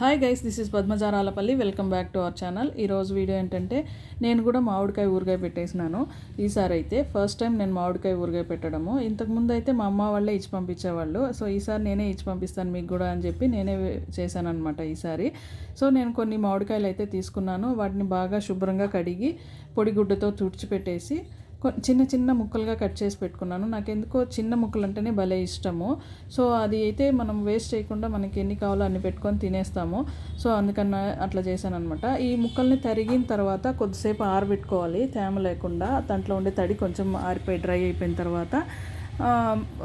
Hi guys this is Padmajaralapalli welcome back to our channel ఈరోజు video ఏంటంటే నేను కూడా మామిడికాయ ఊరగాయ పెట్టేసినాను. ఈసారి అయితే ఫస్ట్ టైం నేను మామిడికాయ ఊరగాయ పెట్టడము. ఇంతకుముందు అయితే మా అమ్మ వాళ్ళే ఇచ్చి పంపించేవాళ్ళు. సో ఈసారి నేనే ఇచ్చి పంపిస్తాను మీకు కూడా అని చెప్పి నేనే చేశాను అనమాట ఈసారి. సో నేను కొన్ని మామిడికాయలు అయితే తీసుకున్నాను. వాటిని బాగా శుభ్రంగా కడిగి పొడిగుడ్డతో తుడిచిపెట్టేసి చిన్న చిన్న ముక్కలుగా కట్ చేసి పెట్టుకున్నాను. నాకు ఎందుకో చిన్న ముక్కలు అంటేనే భలే ఇష్టము. సో అది అయితే మనం వేస్ట్ చేయకుండా మనకి ఎన్ని కావాలో అన్ని పెట్టుకొని తినేస్తాము. సో అందుకన్నా అట్లా చేశాను అనమాట ఈ ముక్కల్ని తరిగిన తర్వాత కొద్దిసేపు ఆరబెట్టుకోవాలి. తేమ లేకుండా దాంట్లో ఉండే తడి కొంచెం ఆరిపోయి డ్రై అయిపోయిన తర్వాత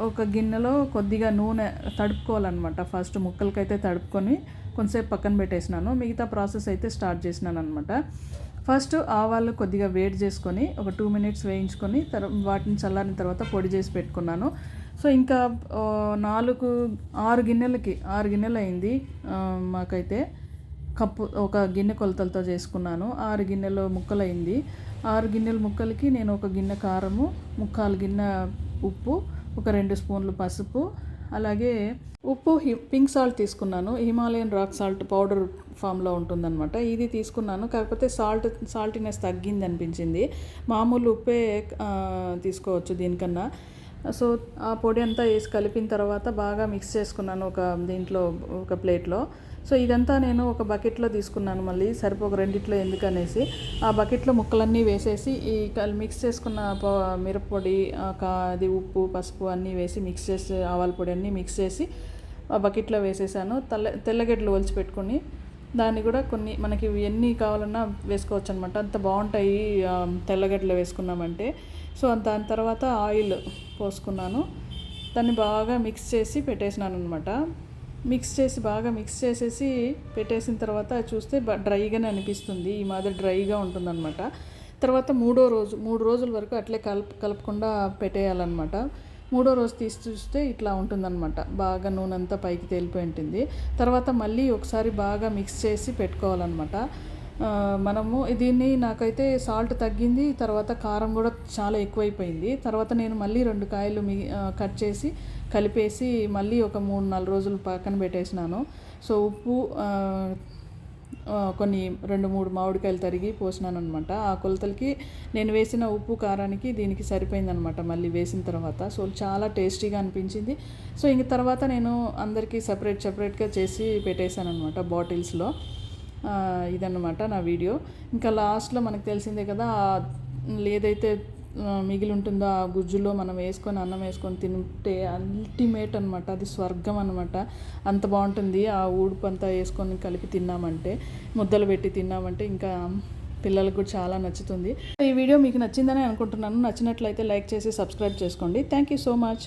ఒక గిన్నెలో కొద్దిగా నూనె తడుపుకోవాలన్నమాట. ఫస్ట్ ముక్కలకైతే తడుపుకొని కొంతసేపు పక్కన పెట్టేసినాను. మిగతా ప్రాసెస్ అయితే స్టార్ట్ చేసినాను అనమాట ఫస్ట్ ఆవాలు కొద్దిగా వేడి చేసుకొని ఒక టూ మినిట్స్ వేయించుకొని తర్ వాటిని చల్లారిన తర్వాత పొడి చేసి పెట్టుకున్నాను. సో ఇంకా నాలుగు ఆరు గిన్నెలకి ఆరు గిన్నెలు అయింది మాకైతే. కప్పు ఒక గిన్నె కొలతలతో చేసుకున్నాను. ఆరు గిన్నెలు ముక్కలు అయింది ఆరు గిన్నెల ముక్కలకి నేను ఒక గిన్నె కారము ముక్కాలు గిన్నె ఉప్పు ఒక రెండు స్పూన్లు పసుపు అలాగే ఉప్పు హి పింక్ సాల్ట్ తీసుకున్నాను. హిమాలయన్ రాక్ సాల్ట్ పౌడర్ ఫామ్లో ఉంటుందన్నమాట. ఇది తీసుకున్నాను. కాకపోతే సాల్ట్ సాల్టీనెస్ తగ్గింది అనిపించింది మామూలు ఉప్పే తీసుకోవచ్చు దీనికన్నా. సో ఆ పొడి అంతా వేసి కలిపిన తర్వాత బాగా మిక్స్ చేసుకున్నాను ఒక దీంట్లో ఒక ప్లేట్లో. సో ఇదంతా నేను ఒక బకెట్లో తీసుకున్నాను మళ్ళీ సరిపోక రెండిట్లో ఎందుకనేసి. ఆ బకెట్లో ముక్కలన్నీ వేసేసి ఈ మిక్స్ చేసుకున్న మిరప్పొడి అది ఉప్పు పసుపు అన్నీ వేసి మిక్స్ చేసి ఆవాల పొడి అన్నీ మిక్స్ చేసి ఆ బకెట్లో వేసేసాను. తెల్ల తెల్లగడ్డలు ఒలిచిపెట్టుకొని దాన్ని కూడా కొన్ని మనకి ఎన్ని కావాలన్నా వేసుకోవచ్చు అనమాట అంత బాగుంటాయి తెల్లగడ్డలు వేసుకున్నామంటే. సో దాని తర్వాత ఆయిల్ పోసుకున్నాను. దాన్ని బాగా మిక్స్ చేసి పెట్టేసినాను అనమాట మిక్స్ చేసి బాగా మిక్స్ చేసేసి పెట్టేసిన తర్వాత చూస్తే బ- డ్రైగానే అనిపిస్తుంది. ఈ మాదిరి డ్రైగా ఉంటుందన్నమాట. తర్వాత మూడో రోజు మూడు రోజుల వరకు అట్లే కలుపు కలపకుండా పెట్టేయాలన్నమాట. మూడో రోజు తీసి చూస్తే ఇట్లా ఉంటుందన్నమాట. బాగా నూనె అంతా పైకి తేలిపోయి ఉంటుంది. తర్వాత మళ్ళీ ఒకసారి బాగా మిక్స్ చేసి పెట్టుకోవాలన్నమాట. మనము దీన్ని నాకైతే సాల్ట్ తగ్గింది తర్వాత కారం కూడా చాలా ఎక్కువైపోయింది. తర్వాత నేను మళ్ళీ రెండు కాయలు మీ కట్ చేసి కలిపేసి మళ్ళీ ఒక మూడు నాలుగు రోజులు పక్కన పెట్టేసినాను. సో ఉప్పు కొన్ని రెండు మూడు మామిడికాయలు తరిగి పోసినాను అనమాట ఆ కొలతలకి నేను వేసిన ఉప్పు కారానికి దీనికి సరిపోయిందనమాట మళ్ళీ వేసిన తర్వాత. సో చాలా టేస్టీగా అనిపించింది. సో ఇంక తర్వాత నేను అందరికీ సపరేట్ సపరేట్గా చేసి పెట్టేశాను అనమాట బాటిల్స్లో ఇదన్నమాట నా వీడియో. ఇంకా లాస్ట్లో మనకు తెలిసిందే కదా ఏదైతే మిగిలి ఉంటుందో ఆ గుజ్జులో మనం వేసుకొని అన్నం వేసుకొని తింటే అల్టిమేట్ అనమాట అది స్వర్గం అనమాట అంత బాగుంటుంది. ఆ ఊడుపు అంతా వేసుకొని కలిపి తిన్నామంటే ముద్దలు పెట్టి తిన్నామంటే ఇంకా పిల్లలకు కూడా చాలా నచ్చుతుంది. ఈ వీడియో మీకు నచ్చిందని అనుకుంటున్నాను. నచ్చినట్లయితే లైక్ చేసి సబ్స్క్రైబ్ చేసుకోండి. Thank you so much